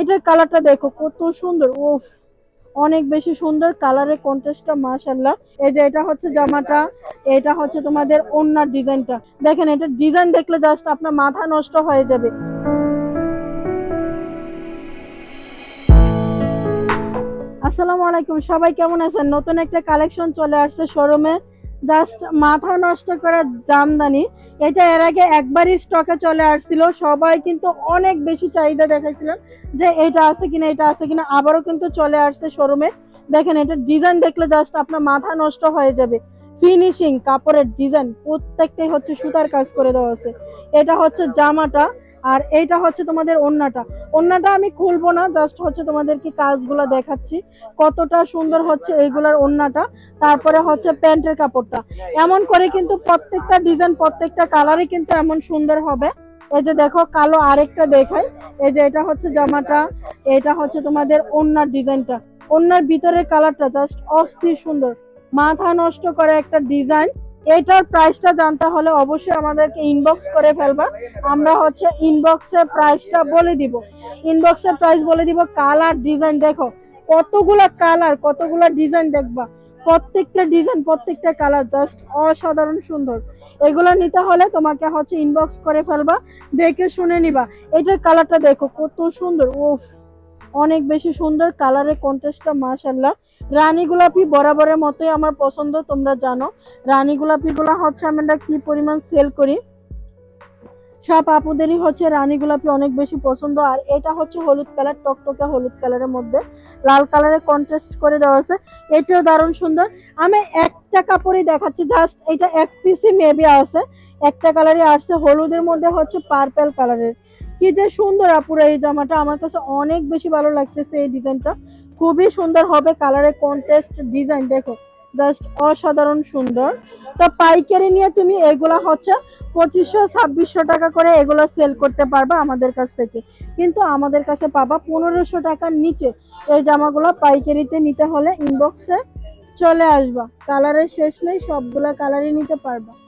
এটার কালারটা দেখো, কত সুন্দর ও অনেক বেশি সুন্দর কালারের কন্ট্রাস্টটা মাশাল্লাহ এই যে এটা হচ্ছে জামাটা, এটা হচ্ছে তোমাদের ওন্নার ডিজাইনটা। দেখেন, এটা ডিজাইন দেখলে জাস্ট আপনার মাথা নষ্ট হয়ে যাবে। আসসালামু আলাইকুম, সবাই কেমন আছেন? নতুন একটা কালেকশন চলে আসছে শোরুমে জাস্ট মাথা নষ্ট করা জামদানি। এটা এর আগে একবারই স্টকে চলে আসছিল। সবাই কিন্তু অনেক বেশি চাহিদা দেখাইছিলেন যে এটা আছে কিনা, এটা আছে কিনা। আবারও কিন্তু চলে আসছে শোরুমে দেখেন, এটা ডিজাইন দেখলে জাস্ট আপনার মাথা নষ্ট হয়ে যাবে। ফিনিশিং কাপড়ের ডিজাইন প্রত্যেকটাই হচ্ছে সুতার কাজ করে দেওয়া আছে। এটা হচ্ছে জামাটা। আর এইটা হচ্ছে তোমাদের ওন্নাটা। ওন্নাটা আমি খুলবো না জাস্ট হচ্ছে তোমাদেরকে কাজগুলো দেখাচ্ছি। কতটা সুন্দর হচ্ছে এইগুলার ওন্নাটা। তারপরে হচ্ছে প্যান্টের কাপড়টা। এমন করে কিন্তু প্রত্যেকটা ডিজাইন প্রত্যেকটা কালারই কিন্তু এমন সুন্দর হবে। এই যে দেখো, কালো আরেকটা দেখাই। এই যে এটা হচ্ছে জামাটা, এটা হচ্ছে তোমাদের ওন্নার ডিজাইনটা ওন্নার ভিতরের কালারটা জাস্ট অস্থির সুন্দর। মাথা নষ্ট করে একটা ডিজাইন এটার প্রাইসটা জানতে হলে অবশ্যই আমাদেরকে ইনবক্স করে ফেলবা। আমরা হচ্ছে ইনবক্সে প্রাইসটা বলে দিব। ইনবক্সের প্রাইস বলে দিব কালার ডিজাইন দেখো, কতগুলা কালার কতগুলা ডিজাইন দেখবা। প্রত্যেকটা ডিজাইন প্রত্যেকটা কালার জাস্ট অসাধারণ সুন্দর। এগুলো নিতে হলে তোমাকে হচ্ছে ইনবক্স করে ফেলবা, দেখে শুনে নিবা। এটার কালারটা দেখো, কত সুন্দর, উফ! অনেক বেশি সুন্দর কালারের কন্টেস্টটা মাশাল্লাহ রানী গোলাপি বরাবরের মতোই আমার পছন্দ, তোমরা জানো। রানী গোলাপিগুলো হচ্ছে আমরা কি পরিমাণ সেল করি? সব আপুদেরই হচ্ছে রানী গোলাপি অনেক বেশি পছন্দ। আর এটা হচ্ছে হলুদ কালার, টকটকে হলুদ কালারের মধ্যে। লাল কালারের কন্ট্রাস্ট করে দেওয়া আছে। এটাও দারুণ সুন্দর। আমি একটা কাপড়ই দেখাচ্ছি জাস্ট এটা এক পিসই মেবি আছে। একটা কালারই আসছে, হলুদের মধ্যে হচ্ছে পার্পেল কালারের। কি যে সুন্দর আপুরা এই জামাটা, আমার কাছে অনেক বেশি ভালো লাগতেছে এই ডিজাইনটা খুবই সুন্দর হবে কালারের কন্টেস্ট ডিজাইন দেখো জাস্ট অসাধারণ সুন্দর। তো পাইকারি নিয়ে তুমি এগুলা হচ্ছে পঁচিশশো, ছাব্বিশশো টাকা করে এগুলো সেল করতে পারবা আমাদের কাছ থেকে। কিন্তু আমাদের কাছে পাবা পনেরোশো টাকার নিচে। এই জামাগুলো পাইকারিতে নিতে হলে ইনবক্সে চলে আসবা। কালারের শেষ নেই, সবগুলা কালারই নিতে পারবা।